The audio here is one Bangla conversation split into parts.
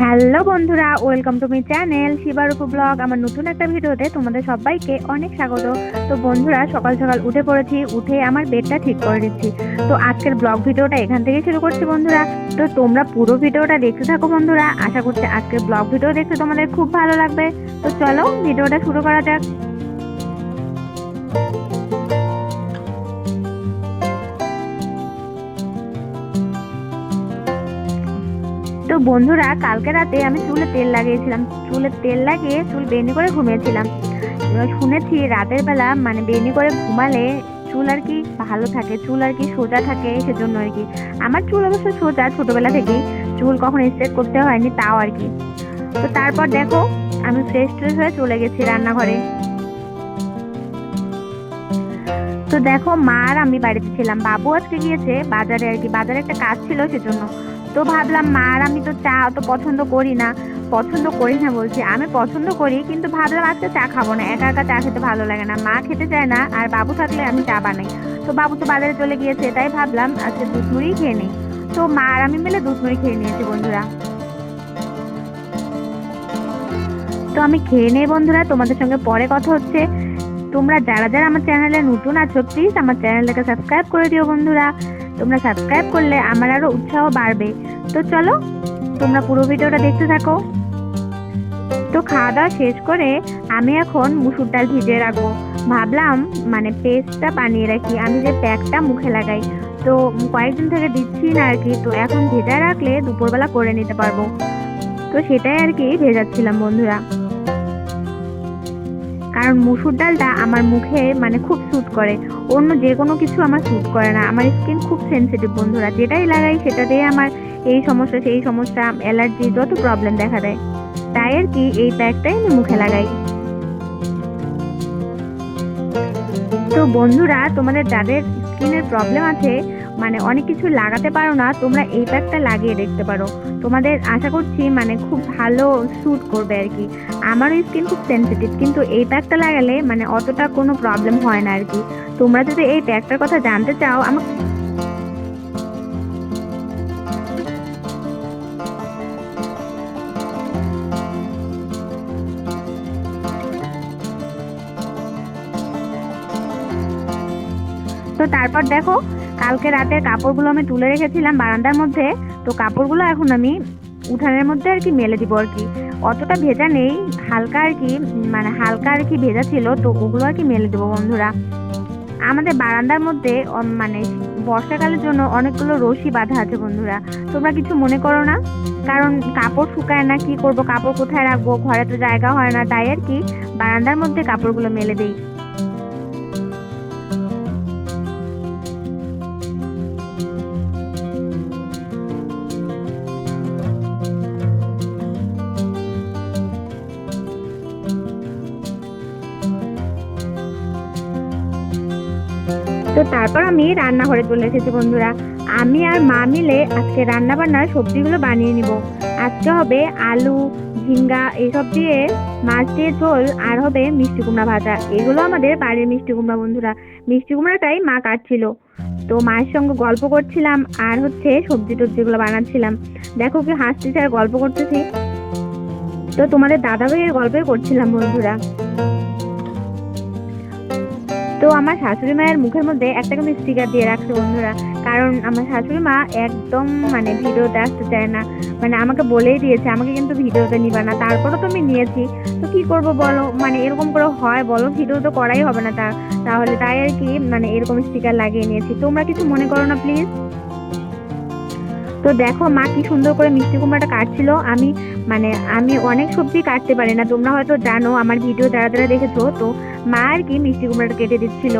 হ্যালো বন্ধুরা, welcome to my channel Shibarup blog. আমার নতুন একটা ভিডিওতে তোমাদের সবাইকে অনেক স্বাগত। তো বন্ধুরা, সকাল সকাল উঠে পড়েছি, উঠে আমার বেডটা ঠিক করে দিচ্ছি তো আজকের ব্লগ ভিডিওটা এখান থেকে শুরু করছি বন্ধুরা। তো তোমরা পুরো ভিডিওটা দেখতে থাকো বন্ধুরা। আশা করছি আজকের ব্লগ ভিডিও দেখতে তোমাদের খুব ভালো লাগবে। তো চলো ভিডিওটা শুরু করা যাক। বন্ধুরা, কালকে রাতে আমি চুলে তেল লাগিয়েছিলাম। চুলে তেল লাগিয়ে চুল বেনি করে ঘুমিয়েছিলাম। শুনেছি রাতের বেলা মানে বেনি করে ঘুমালে চুল আর কি ভালো থাকে, চুল আর কি সোজা থাকে সেজন্য আর কি। আমার চুল অবশ্য সোজা ছোটবেলা থেকেই, চুল কখন স্ট্রেট করতে হয়নি তাও আর কি। তো তারপর দেখো, আমি ফ্রেশ ট্রেশ হয়ে চলে গেছি রান্নাঘরে। তো দেখো, মা আর আমি বাড়িতে ছিলাম। বাবু আজকে গিয়েছে বাজারে আর কি, বাজারে একটা কাজ ছিল সেজন্য। তো ভাবলাম মা আর আমি তো চা অত পছন্দ করি না। পছন্দ করি না বলছি। আমি পছন্দ করি, কিন্তু ভাবলাম আজকে চা খাব না। একা একা চা খেতে ভালো লাগে না। মা খেতে চায় না, আর বাবু থাকলে আমি চা বানাই। তো বাবু তো বাজারে চলে গিয়েছে, তাই ভাবলাম আজকে দুধ মুড়ি খেয়ে নিই। তো মা আর আমি মিলে দুধ মুড়ি খেয়ে নিয়েছি বন্ধুরা। তো আমি খেয়ে নেই বন্ধুরা, তোমাদের সঙ্গে পরে কথা হচ্ছে। তোমরা যারা যারা আমার চ্যানেলে নতুন আছো প্লিজ আমার চ্যানেলটাকে সাবস্ক্রাইব করে দিও বন্ধুরা। তোমরা সাবস্ক্রাইব করলে আমার আরও উৎসাহ বাড়বে। তো চলো, তোমরা পুরো ভিডিওটা দেখতে থাকো। তো খাওয়া দাওয়া শেষ করে আমি এখন মুসুর ডাল ভিজিয়ে রাখব। ভাবলাম মানে পেস্টটা বানিয়ে রাখি। আমি যে প্যাকটা মুখে লাগাই। তো কয়েকদিন থেকে দিচ্ছি না আর কি। তো এখন ভেজা রাখলে দুপুরবেলা করে নিতে পারব। তো সেটাই আর কি ভেজাচ্ছিলাম বন্ধুরা। কারণ মুসুর ডালটা আমার মুখে মানে খুব স্যুট করে। অন্য যে কোনো কিছু আমার স্যুট করে না। আমার স্কিন খুব সেনসিটিভ বন্ধুরা। যেটাই লাগাই সেটাতেই আমার এই সমস্যা, সেই সমস্যা অ্যালার্জি যত প্রবলেম দেখা দেয়, তাই আর কি এই প্যাকটাই আমি মুখে লাগাই। তো বন্ধুরা, তোমাদের যাদের স্কিনের প্রবলেম আছে মানে অনেক কিছু লাগাতে পারো না, তোমরা এই প্যাকটা লাগিয়ে দেখতে পারো। তোমাদের আশা করছি মানে খুব ভালো স্যুট করবে আর কি। আমারও স্কিন খুব সেনসিটিভ কিন্তু এই প্যাকটা লাগালে মানে অতটা কোনো প্রবলেম হয় না আর কি। তোমরা যদি এই প্যাকটার কথা জানতে চাও, আমাকে তো তারপর দেখো কালকে রাতের কাপড়গুলো আমি তুলে রেখেছিলাম বারান্দার মধ্যে, তো কাপড়গুলো এখন আমি উঠানের মধ্যে আর কি মেলে দিব আর কি। অতটা ভেজা নেই, হালকা আর কি মানে হালকা আর কি ভেজা ছিল, তো ওগুলো আর কি মেলে দেবো বন্ধুরা। আমাদের বারান্দার মধ্যে মানে বর্ষাকালের জন্য অনেকগুলো রশি বাঁধা আছে বন্ধুরা। তোমরা কিছু মনে করো না, কারণ কাপড় শুকায় না, কি করব? কাপড় কোথায় রাখব? ঘরে তো জায়গা হয় না, তাই আর কি বারান্দার মধ্যে কাপড়গুলো মেলে দিই। তারপর আমি রান্নাঘরে চলে এসেছি বন্ধুরা। আমি আর মা মিলে আজকে রান্না বান্নার সবজিগুলো বানিয়ে নিব। আজকে হবে আলু, ঝিঙ্গা এইসব দিয়ে মাছ দিয়ে ঝোল, আর হবে মিষ্টি কুমড়া ভাজা। এগুলো আমাদের বাড়ির মিষ্টি কুমড়া বন্ধুরা। মিষ্টি কুমড়াটাই মা কাটছিল। তো মায়ের সঙ্গে গল্প করছিলাম, আর হচ্ছে সবজি টবজিগুলো বানাচ্ছিলাম। দেখো কি হাসতেছে আর গল্প করতেছি। তো তোমাদের দাদা ভাইয়ের গল্পই করছিলাম বন্ধুরা। তো আমার শাশুড়ি মায়ের মুখের মধ্যে একটা কিন্তু স্টিকার দিয়ে রাখছে বন্ধুরা। কারণ আমার শাশুড়ি মা একদম মানে ভিডিওতে আসতে চায় না। মানে আমাকে বলেই দিয়েছে, আমাকে কিন্তু ভিডিওতে নিবা না। তারপরও তো আমি নিয়েছি। তো কি করব বলো? মানে এরকম করে হয় বলো? ভিডিও তো করাই হবে না তা। তাহলে তাই আর কি মানে এরকম স্টিকার লাগিয়ে নিয়েছি। তোমরা কিছু মনে করো না প্লিজ তো দেখো, মা কি সুন্দর করে মিষ্টি কুমড়াটা কাটছিল। আমি মানে আমি অনেক সবজি কাটতে পারি না। তোমরা হয়তো জানো, আমার ভিডিও যারা যারা দেখেছ, তো মা আর কি মিষ্টি কুমড়াটা কেটে দিচ্ছিল?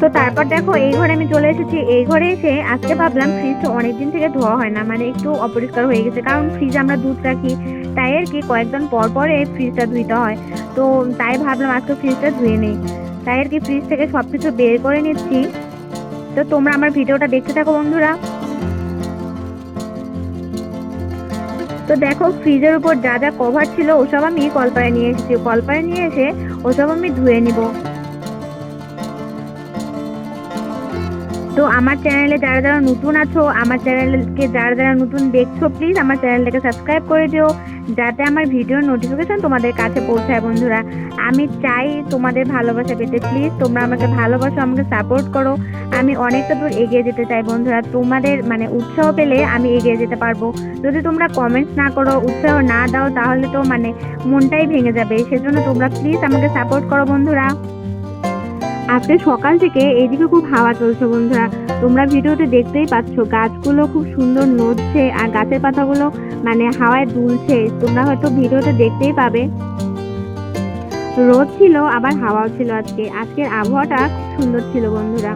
তো তারপর দেখো, এই ঘরে আমি চলে এসেছি। এই ঘরে এসে আজকে ভাবলাম ফ্রিজটা অনেকদিন থেকে ধোয়া হয় না মানে একটু অপরিষ্কার হয়ে গেছে। কারণ ফ্রিজে আমরা দুধ রাখি, তাই আর কি কয়েকদিন পর পরে ফ্রিজটা ধুইতে হয়। তো তাই ভাবলাম আজকে ফ্রিজটা ধুয়ে নেই। তাই আর কি ফ্রিজ থেকে সব কিছু বের করে নিচ্ছি। তো তোমরা আমার ভিডিওটা দেখতে থাকো, বন্ধুরা। তো দেখো ফ্রিজের উপর যা যা কভার ছিল, ওসব আমি কলপারে নিয়ে এসেছি। কলপারে নিয়ে এসে ওসব আমি ধুয়ে নিব। তো আমার চ্যানেলে যারা যারা নতুন আছো, আমার চ্যানেলকে যারা যারা নতুন দেখছ প্লিজ আমার চ্যানেলটাকে সাবস্ক্রাইব করে দিও, যাতে আমার ভিডিওর নোটিফিকেশন তোমাদের কাছে পৌঁছায় বন্ধুরা। আমি চাই তোমাদের ভালোবাসা পেতে। প্লিজ তোমরা আমাকে ভালোবাসো, আমাকে সাপোর্ট করো। আমি অনেকটা দূর এগিয়ে যেতে চাই বন্ধুরা। তোমাদের মানে উৎসাহ পেলে আমি এগিয়ে যেতে পারব। যদি তোমরা কমেন্টস না করো, উৎসাহ না দাও, তাহলে তো মানে মনটাই ভেঙে যাবে। সেজন্য তোমরা প্লিজ আমাকে সাপোর্ট করো বন্ধুরা। আজকে সকাল থেকে এইদিকে খুব হাওয়া চলছে বন্ধুরা। তোমরা ভিডিওতে দেখতেই পাচ্ছ, গাছগুলো খুব সুন্দর নড়ছে আর গাছের পাতাগুলো মানে হাওয়ায় দুলছে। তোমরা হয়তো ভিডিওতে দেখতেই পাবে। রোদ ছিল, আবার হাওয়াও ছিল আজকে। আজকের আবহাওয়াটা খুব সুন্দর ছিল বন্ধুরা।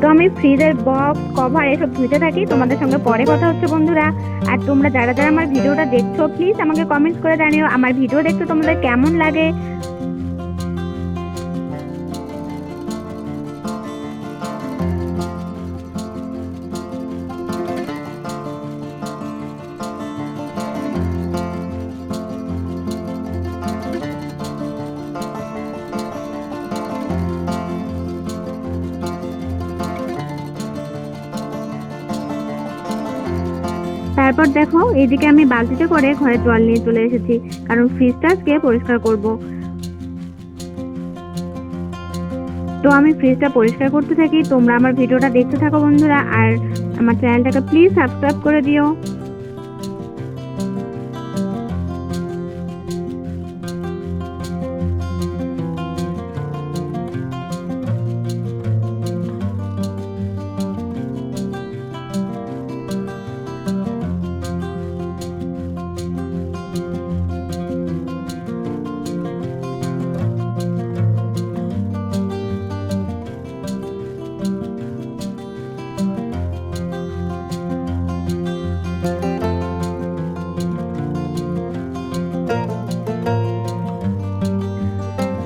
তো আমি ফ্রিজের বক্স, কভার এসব ধুতে থাকি। তোমাদের সঙ্গে পরে কথা হচ্ছে বন্ধুরা। আর তোমরা যারা যারা আমার ভিডিওটা দেখছ প্লিজ আমাকে কমেন্টস করে জানিও। আমার ভিডিও দেখতে তোমাদের কেমন লাগে? তারপর দেখো এদিকে আমি বালতিতে করে ঘরে জল নিয়ে চলে এসেছি, কারণ ফ্রিজটা আজকে পরিষ্কার করব। তো আমি ফ্রিজটা পরিষ্কার করতে থাকি, তোমরা আমার ভিডিওটা দেখতে থাকো বন্ধুরা, আর আমার চ্যানেলটাকে প্লিজ সাবস্ক্রাইব করে দিও।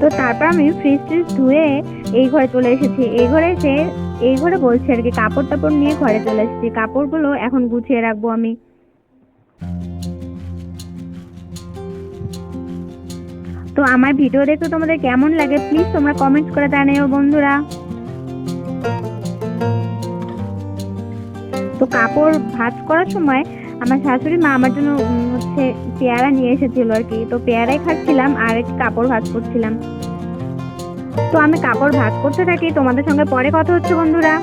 তো তারপর আমি ফ্রিজ ট্রিজ ধুয়ে এই ঘরে চলে এসেছি। এই ঘরে এসে, এই ঘরে বলছি আর কি কাপড় টাপড় নিয়ে ঘরে চলে এসেছি। কাপড়গুলো এখন গুছিয়ে রাখব আমি। তো আমার ভিডিও দেখতে তোমাদের কেমন লাগে প্লিজ তোমরা কমেন্ট করে জানিও বন্ধুরা। তো কাপড় ভাঁজ করার সময় আমার শাশুড়ি মা আমার জন্য হচ্ছে পেয়ারা নিয়ে এসেছিল আর কি। তো পেয়ারাই খাচ্ছিলাম আর একটু কাপড় ভাজ করছিলাম। তো আমি কাপড় ভাজ করতে থাকি। তোমাদের সঙ্গে পরে কথা হচ্ছে, বন্ধুরা।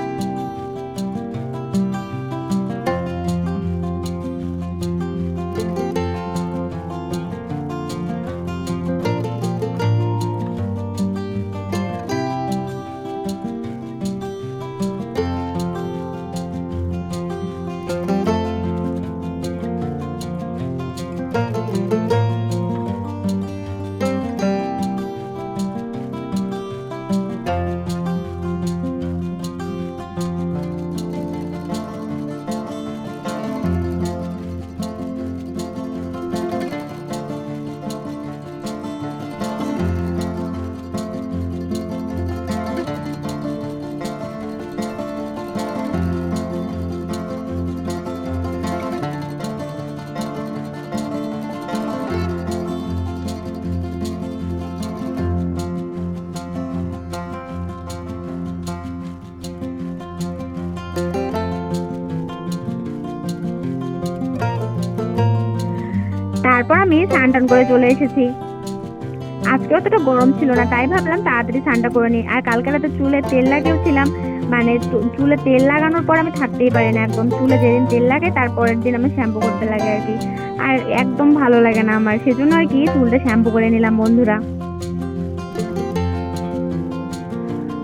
তারপর আমি স্নান করে চলে এসেছি। আজকে অতটা গরম ছিল না, তাই ভাবলাম তাড়াতাড়ি স্নানটা করে নিই। আর কালকে রাতে চুলে তেল লাগিয়েছিলাম মানে চুলে তেল লাগানোর পর আমি থাকতেই পারি না একদম। চুলে যেদিন তেল লাগে, তারপরের দিন আমি শ্যাম্পু করতে লাগে আর কি। আর একদম ভালো লাগে না আমার। সেজন্য আর কি চুলটা শ্যাম্পু করে নিলাম বন্ধুরা।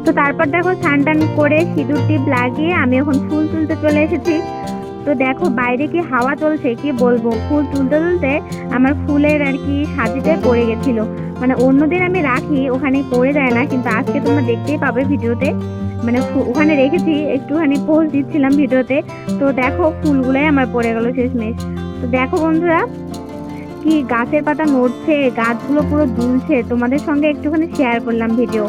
তো তারপর দেখো স্নান টান করে সিঁদুর টিপ লাগিয়ে আমি এখন ফুল তুলতে চলে এসেছি। তো দেখো বাইরে কি হাওয়া চলছে, কি বলব? ফুল তুলতে তুলতে আমার ফুলের আর কি সাজিতে পড়ে গেছিল। মানে অন্যদিন আমি রাখি, ওখানে পড়ে যায় না, কিন্তু আজকে তোমরা দেখতেই পাবে ভিডিওতে। মানে ওখানে রেখেছি, একটুখানি পোস্ট দিচ্ছিলাম ভিডিওতে। তো দেখো, ফুলগুলোই আমার পড়ে গেল শেষমেশ। তো দেখো বন্ধুরা, কি গাছের পাতা নড়ছে, গাছগুলো পুরো দুলছে। তোমাদের সঙ্গে একটুখানি শেয়ার করলাম ভিডিও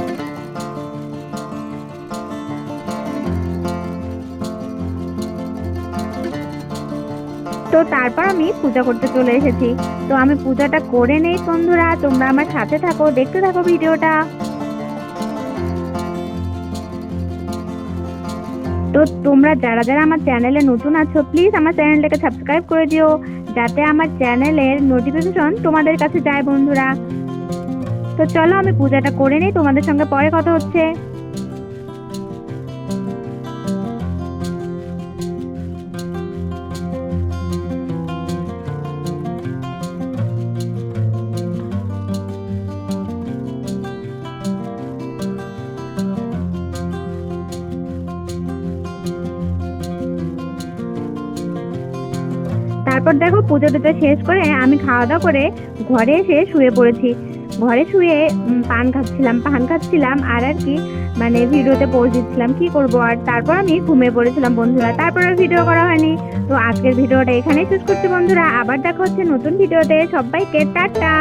তো তারপর আমি পূজা করতে চলে এসেছি। তো আমি পূজাটা করে নেই বন্ধুরা, তোমরা আমার সাথে থাকো, দেখতে থাকো ভিডিওটা। তো তোমরা যারা যারা আমার চ্যানেলে নতুন আছো প্লিজ আমার চ্যানেলটাকে সাবস্ক্রাইব করে দিও, যাতে আমার চ্যানেলের নোটিফিকেশন তোমাদের কাছে যায় বন্ধুরা। তো চলো আমি পূজাটা করে নিই, তোমাদের সঙ্গে পরে কথা হচ্ছে। তারপর দেখো পুজো টুজো শেষ করে আমি খাওয়া দাওয়া করে ঘরে এসে শুয়ে পড়েছি। ঘরে শুয়ে পান খাচ্ছিলাম পান খাচ্ছিলাম আর আর কি মানে ভিডিওতে পৌঁছ দিচ্ছিলাম, কি করব? আর তারপর আমি ঘুমিয়ে পড়েছিলাম বন্ধুরা, তারপর আর ভিডিও করা হয়নি। তো আজকের ভিডিওটা এখানেই শেষ করছি বন্ধুরা, আবার দেখা হচ্ছে নতুন ভিডিওতে সবাইকে টাটা!